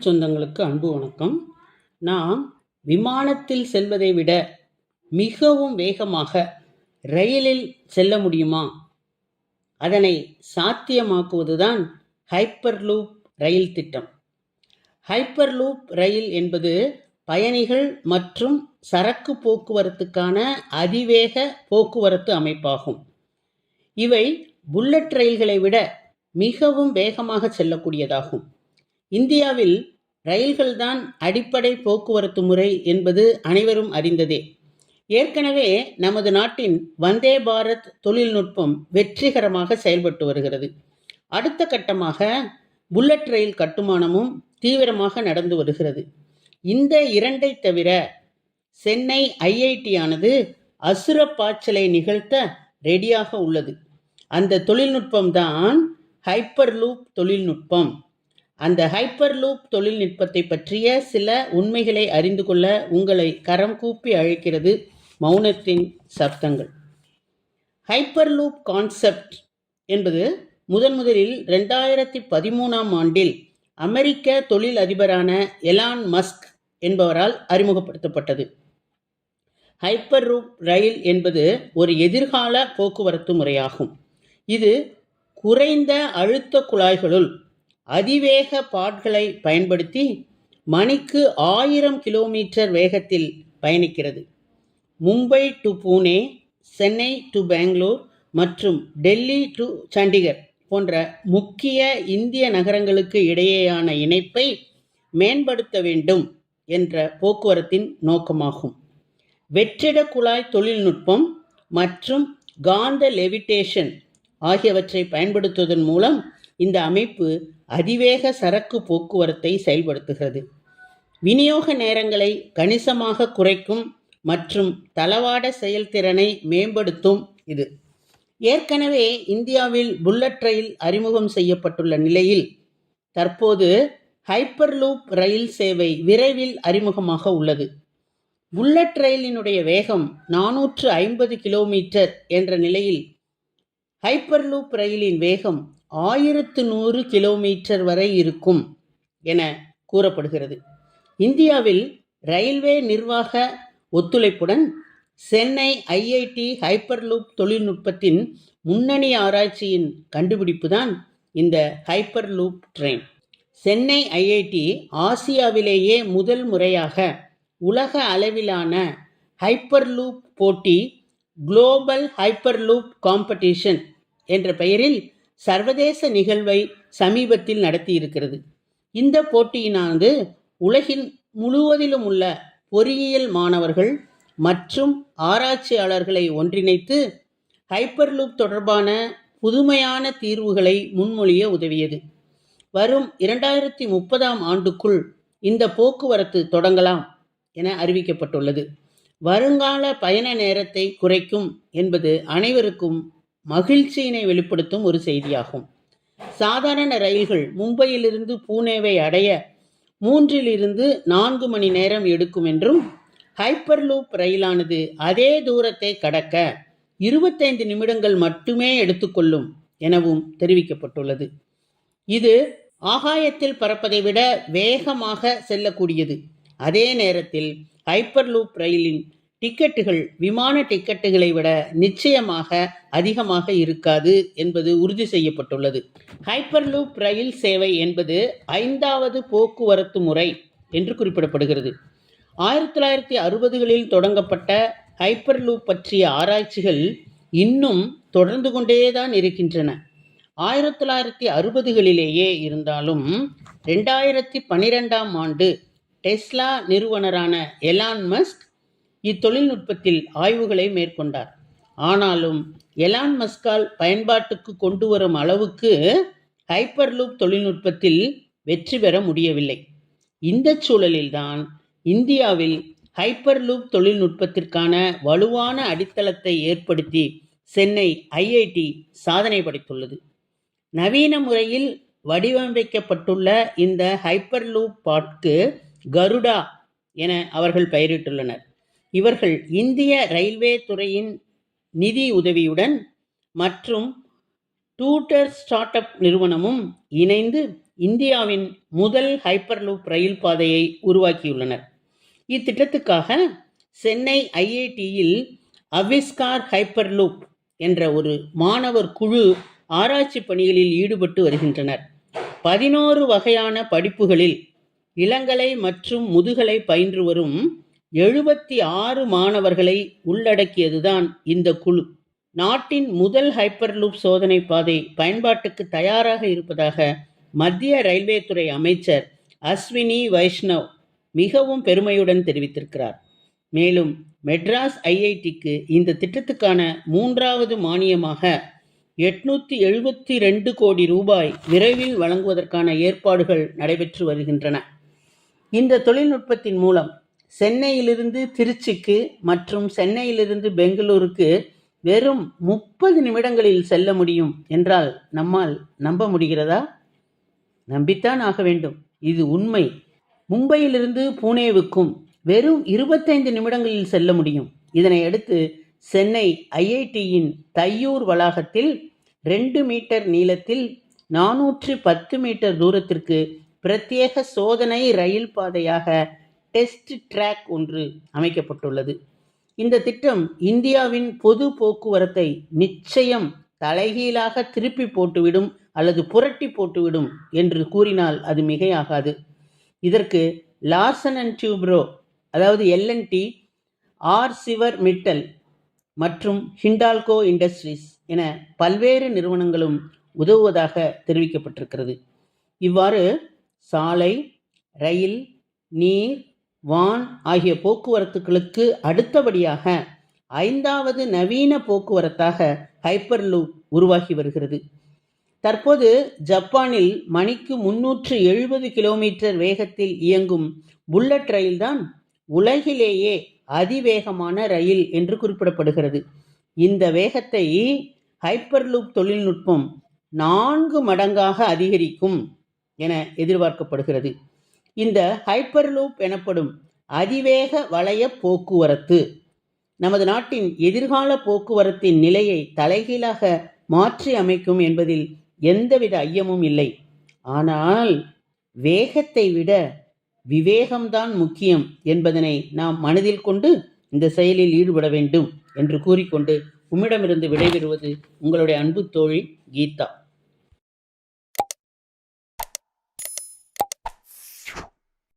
தமிழ் சொந்தங்களுக்கு அன்பு வணக்கம். நாம் விமானத்தில் செல்வதை விட மிகவும் வேகமாக ரயிலில் செல்ல முடியுமா? அதனை சாத்தியமாக்குவதுதான் ஹைப்பர் லூப் ரயில் திட்டம். ஹைப்பர் லூப் ரயில் என்பது பயணிகள் மற்றும் சரக்கு போக்குவரத்துக்கான அதிவேக போக்குவரத்து அமைப்பாகும். இவை புல்லட் ரயில்களை விட மிகவும் வேகமாக செல்லக்கூடியதாகும். இந்தியாவில் ரயில்கள்தான் அடிப்படை போக்குவரத்து முறை என்பது அனைவரும் அறிந்ததே. ஏற்கனவே நமது நாட்டின் வந்தே பாரத் தொழில்நுட்பம் வெற்றிகரமாக செயல்பட்டு வருகிறது. அடுத்த கட்டமாக புல்லட் ரயில் கட்டுமானமும் தீவிரமாக நடந்து வருகிறது. இந்த இரண்டை தவிர சென்னை ஐஐடி ஆனது அசுர பாய்ச்சலை நிகழ்த்த ரெடியாக உள்ளது. அந்த தொழில்நுட்பம் தான் ஹைப்பர் லூப் தொழில்நுட்பம். அந்த ஹைப்பர் லூப் தொழில்நுட்பத்தை பற்றிய சில உண்மைகளை அறிந்து கொள்ள உங்களை கரம் கூப்பி அழைக்கிறது மௌனத்தின் சப்தங்கள். ஹைப்பர் லூப் கான்செப்ட் என்பது முதன் முதலில் ரெண்டாயிரத்தி பதிமூணாம் ஆண்டில் அமெரிக்க தொழில் அதிபரான எலான் மஸ்க் என்பவரால் அறிமுகப்படுத்தப்பட்டது. ஹைப்பர் ரூப் ரயில் என்பது ஒரு எதிர்கால போக்குவரத்து முறையாகும். இது குறைந்த அழுத்த குழாய்களுள் அதிவேக பாட்களை பயன்படுத்தி மணிக்கு ஆயிரம் கிலோமீட்டர் வேகத்தில் பயணிக்கிறது. மும்பை டு பூனே சென்னை டு பெங்களூர் மற்றும் டெல்லி டு சண்டிகர் போன்ற முக்கிய இந்திய நகரங்களுக்கு இடையேயான இணைப்பை மேம்படுத்த வேண்டும் என்ற போக்குவரத்தின் நோக்கமாகும். வெற்றிட குழாய் தொழில்நுட்பம் மற்றும் காந்த லெவிட்டேஷன் ஆகியவற்றை பயன்படுத்துவதன் மூலம் இந்த அமைப்பு அதிவேக சரக்கு போக்குவரத்தை செயல்படுத்துகிறது. விநியோக நேரங்களை கணிசமாக குறைக்கும் மற்றும் தளவாட செயல்திறனை மேம்படுத்தும் இது. ஏற்கனவே இந்தியாவில் புல்லட் ரயில் அறிமுகம் செய்யப்பட்டுள்ள நிலையில் தற்போது ஹைப்பர் லூப் ரயில் சேவை விரைவில் அறிமுகமாக உள்ளது. புல்லட் ரயிலினுடைய வேகம் நானூற்று ஐம்பது கிலோமீட்டர் என்ற நிலையில் ஹைப்பர் லூப் ரயிலின் வேகம் ஆயிரத்து நூறு கிலோமீட்டர் வரை இருக்கும் என கூறப்படுகிறது. இந்தியாவில் ரயில்வே நிர்வாக ஒத்துழைப்புடன் சென்னை ஐஐடி ஹைப்பர்லூப் தொழில்நுட்பத்தின் முன்னணி ஆராய்ச்சியின் கண்டுபிடிப்பு தான் இந்த ஹைப்பர்லூப் ட்ரெயின். சென்னை ஐஐடி ஆசியாவிலேயே முதல் முறையாக உலக அளவிலான ஹைப்பர்லூப் போட்டி குளோபல் ஹைப்பர்லூப் காம்படிஷன் என்ற பெயரில் சர்வதேச நிகழ்வை சமீபத்தில் நடத்தியிருக்கிறது. இந்த போட்டியினானது உலகின் முழுவதிலும் உள்ள பொறியியல் மாணவர்கள் மற்றும் ஆராய்ச்சியாளர்களை ஒன்றிணைத்து ஹைப்பர்லூப் தொடர்பான புதுமையான தீர்வுகளை முன்மொழிய உதவியது. வரும் இரண்டாயிரத்தி முப்பதாம் ஆண்டுக்குள் இந்த போக்குவரத்து தொடங்கலாம் என அறிவிக்கப்பட்டுள்ளது. வருங்கால பயண நேரத்தை குறைக்கும் என்பது அனைவருக்கும் மகிழ்ச்சியினை வெளிப்படுத்தும் ஒரு செய்தியாகும். சாதாரண ரயில்கள் மும்பையிலிருந்து பூனேவை அடைய மூன்றிலிருந்து நான்கு மணி நேரம் எடுக்கும் என்றும் ஹைப்பர் லூப் ரயிலானது அதே தூரத்தை கடக்க இருபத்தைந்து நிமிடங்கள் மட்டுமே எடுத்துக்கொள்ளும் எனவும் தெரிவிக்கப்பட்டுள்ளது. இது ஆகாயத்தில் பறப்பதை விட வேகமாக செல்லக்கூடியது. அதே நேரத்தில் ஹைப்பர் லூப் ரயிலின் டிக்கெட்டுகள் விமான டிக்கெட்டுகளை விட நிச்சயமாக அதிகமாக இருக்காது என்பது உறுதி செய்யப்பட்டுள்ளது. ஹைப்பர்லூப் ரயில் சேவை என்பது ஐந்தாவது போக்குவரத்து முறை என்று குறிப்பிடப்படுகிறது. ஆயிரத்தி தொள்ளாயிரத்தி அறுபதுகளில் தொடங்கப்பட்ட ஹைப்பர்லூப் பற்றிய ஆராய்ச்சிகள் இன்னும் தொடர்ந்து கொண்டேதான் இருக்கின்றன. ஆயிரத்தி தொள்ளாயிரத்தி அறுபதுகளிலேயே இருந்தாலும் ரெண்டாயிரத்தி பன்னிரெண்டாம் ஆண்டு டெஸ்லா நிறுவனரான எலான் மஸ்க் இத்தொழில்நுட்பத்தில் ஆய்வுகளை மேற்கொண்டார். ஆனாலும் எலான் மஸ்கால் பயன்பாட்டுக்கு கொண்டு வரும் அளவுக்கு ஹைப்பர் லூப் தொழில்நுட்பத்தில் வெற்றி பெற முடியவில்லை. இந்த சூழலில்தான் இந்தியாவில் ஹைப்பர் லூப் தொழில்நுட்பத்திற்கான வலுவான அடித்தளத்தை ஏற்படுத்தி சென்னை ஐஐடி சாதனை படைத்துள்ளது. நவீன முறையில் வடிவமைக்கப்பட்டுள்ள இந்த ஹைப்பர் லூப் கருடா என அவர்கள் பெயரிட்டுள்ளனர். இவர்கள் இந்திய ரயில்வே துறையின் நிதி உதவியுடன் மற்றும் டூட்டர் ஸ்டார்ட் அப் நிறுவனமும் இணைந்து இந்தியாவின் முதல் ஹைப்பர்லூப் ரயில் பாதையை உருவாக்கியுள்ளனர். இத்திட்டத்துக்காக சென்னை ஐஐடியில் அவிஸ்கார் ஹைப்பர்லூப் என்ற ஒரு மாணவர் குழு ஆராய்ச்சி பணிகளில் ஈடுபட்டு வருகின்றனர். பதினோரு வகையான படிப்புகளில் இளங்கலை மற்றும் முதுகலை பயின்று வரும் எழுபத்தி ஆறு மாணவர்களை உள்ளடக்கியதுதான் இந்த குழு. நாட்டின் முதல் ஹைப்பர்லூப் சோதனை பாதை பயன்பாட்டுக்கு தயாராக இருப்பதாக மத்திய ரயில்வே துறை அமைச்சர் அஸ்வினி வைஷ்ணவ் மிகவும் பெருமையுடன் தெரிவித்திருக்கிறார். மேலும் மெட்ராஸ் ஐஐடிக்கு இந்த திட்டத்துக்கான மூன்றாவது மானியமாக எட்நூத்தி எழுபத்தி ரெண்டு கோடி ரூபாய் விரைவில் வழங்குவதற்கான ஏற்பாடுகள் நடைபெற்று வருகின்றன. இந்த தொழில்நுட்பத்தின் மூலம் சென்னையிலிருந்து திருச்சிக்கு மற்றும் சென்னையிலிருந்து பெங்களூருக்கு வெறும் முப்பது நிமிடங்களில் செல்ல முடியும் என்றால் நம்மால் நம்ப முடிகிறதா? நம்பித்தான் ஆக வேண்டும். இது உண்மை. மும்பையிலிருந்து பூனேவுக்கும் வெறும் இருபத்தைந்து நிமிடங்களில் செல்ல முடியும். இதனை அடுத்து சென்னை ஐஐடியின் தையூர் வளாகத்தில் ரெண்டு மீட்டர் நீளத்தில் நானூற்று பத்து மீட்டர் தூரத்திற்கு பிரத்யேக சோதனை ரயில் பாதையாக டெஸ்ட் ட்ராக் ஒன்று அமைக்கப்பட்டுள்ளது. இந்த திட்டம் இந்தியாவின் பொது போக்குவரத்தை நிச்சயம் தலைகீழாக திருப்பி போட்டுவிடும் அல்லது புரட்டி போட்டுவிடும் என்று கூறினால் அது மிகையாகாது. இதற்கு லார்சன் அண்ட் டியூப்ரோ அதாவது L and T Arcelor Mittal மற்றும் ஹிண்டால்கோ இண்டஸ்ட்ரீஸ் என பல்வேறு நிறுவனங்களும் உதவுவதாக தெரிவிக்கப்பட்டிருக்கிறது. இவ்வாறு சாலை ரயில் நீர் வான் ஆகிய போக்குவரத்துகளுக்கு அடுத்தபடியாக ஐந்தாவது நவீன போக்குவரத்தாக ஹைப்பர்லூப் உருவாகி வருகிறது. தற்போது ஜப்பானில் மணிக்கு முன்னூற்று எழுபது கிலோமீட்டர் வேகத்தில் இயங்கும் புல்லட் ரயில்தான் உலகிலேயே அதிவேகமான ரயில் என்று குறிப்பிடப்படுகிறது. இந்த வேகத்தை ஹைப்பர்லூப் தொழில்நுட்பம் நான்கு மடங்காக அதிகரிக்கும் என எதிர்பார்க்கப்படுகிறது. இந்த ஹைப்பர்லூப் எனப்படும் அதிவேக வளைய போக்குவரத்து. நமது நாட்டின் எதிர்கால போக்குவரத்தின் நிலையை தலைகீழாக மாற்றி அமைக்கும் என்பதில் எந்தவித ஐயமும் இல்லை. ஆனால் வேகத்தை விட விவேகம்தான் முக்கியம் என்பதனை நாம் மனதில் கொண்டு இந்த செயலில் ஈடுபட வேண்டும் என்று கூறிக்கொண்டு உம்மிடமிருந்து விடைபெறுவது உங்களுடைய அன்பு தோழி கீதா.